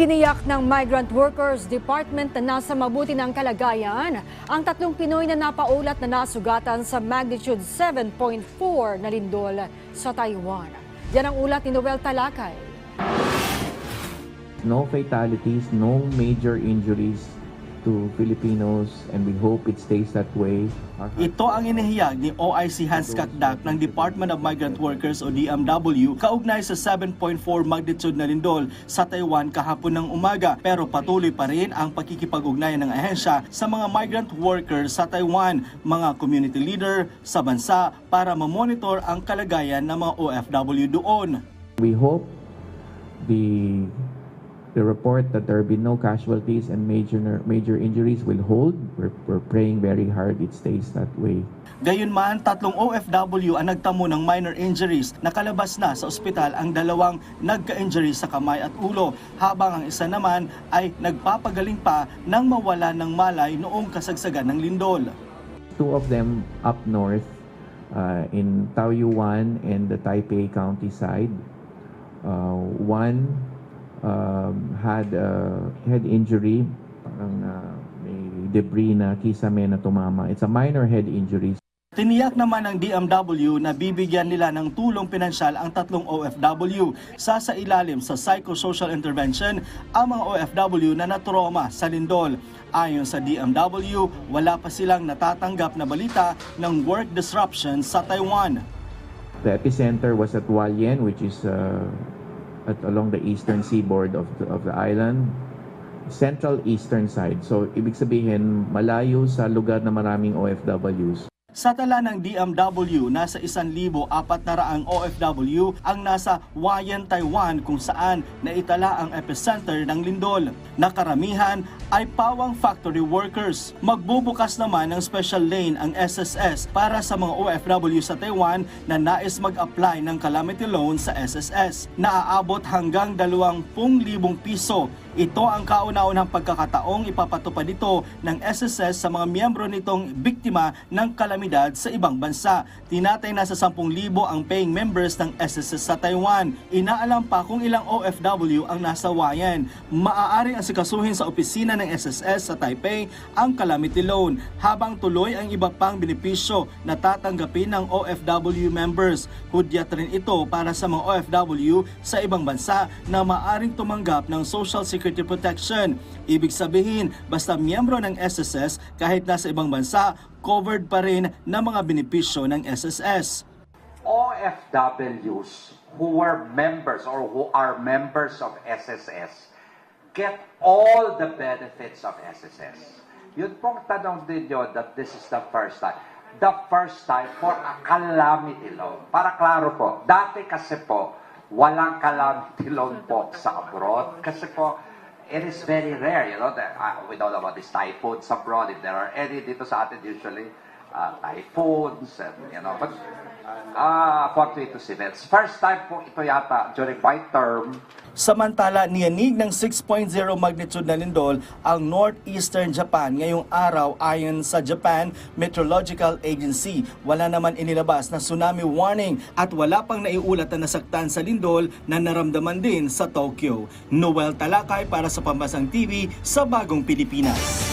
Tiniyak ng Migrant Workers Department na nasa mabuti ng kalagayan ang tatlong Pinoy na napaulat na nasugatan sa magnitude 7.4 na lindol sa Taiwan. Yan ang ulat ni Noel Talakay. no fatalities, no major injuries to Filipinos, and we hope it stays that way. Ito ang inihiyag ni OIC Hans Kakdak ng Department of Migrant Workers o DMW kaugnay sa 7.4 magnitude na lindol sa Taiwan kahapon ng umaga pero patuloy pa rin ang pakikipag-ugnayan ng ahensya sa mga migrant workers sa Taiwan, mga community leader sa bansa para mamonitor ang kalagayan ng mga OFW doon. We hope the the report that there have been no casualties and major major injuries will hold. We're, we're praying very hard it stays that way. Gayunman, tatlong OFW ang nagtamo ng minor injuries. Nakalabas na sa ospital ang dalawang nagka-injury sa kamay at ulo, habang ang isa naman ay nagpapagaling pa nang mawala ng malay noong kasagsagan ng lindol. Two of them up north uh, in Taoyuan and the Taipei County side. Uh, one um, had a head injury, parang uh, may debris na kisame na tumama. It's a minor head injury. Tiniyak naman ng DMW na bibigyan nila ng tulong pinansyal ang tatlong OFW sa sa ilalim sa psychosocial intervention ang mga OFW na natroma sa lindol. Ayon sa DMW, wala pa silang natatanggap na balita ng work disruption sa Taiwan. The epicenter was at Hualien, which is uh, at, along the eastern seaboard of the, of the island, central eastern side. So, ibig sabihin, malayo sa lugar na maraming OFWs. Sa tala ng DMW, nasa 1,400 OFW ang nasa Wayan, Taiwan kung saan naitala ang epicenter ng lindol. Nakaramihan ay pawang factory workers. Magbubukas naman ng special lane ang SSS para sa mga OFW sa Taiwan na nais mag-apply ng calamity loan sa SSS. Naaabot hanggang 20,000 piso. Ito ang kauna-unang pagkakataong ipapatupad ito ng SSS sa mga miyembro nitong biktima ng kalamidad sa ibang bansa. Tinatay na sa 10,000 ang paying members ng SSS sa Taiwan. Inaalam pa kung ilang OFW ang nasa Wayan. Maaaring asikasuhin sa opisina ng SSS sa Taipei ang calamity loan habang tuloy ang iba pang benepisyo na tatanggapin ng OFW members. Hudyat rin ito para sa mga OFW sa ibang bansa na maaaring tumanggap ng Social Security Protection. Ibig sabihin, basta miyembro ng SSS kahit nasa ibang bansa, covered pa rin ng mga benepisyo ng SSS. OFWs who were members or who are members of SSS get all the benefits of SSS. Yun pong tanong ninyo that this is the first time. The first time for a calamity loan. Para klaro po, dati kasi po, walang calamity loan po sa abroad. Kasi po, it is very rare, you know, that, uh, we don't know about these typhoons abroad, if there are any dito sa atin usually, uh, typhoons, and, you know, but uh, fortuitous events. First time po ito yata during my term, Samantala, niyanig ng 6.0 magnitude na lindol ang northeastern Japan ngayong araw ayon sa Japan Meteorological Agency. Wala naman inilabas na tsunami warning at wala pang naiulat na nasaktan sa lindol na naramdaman din sa Tokyo. Noel Talakay para sa Pambasang TV sa Bagong Pilipinas.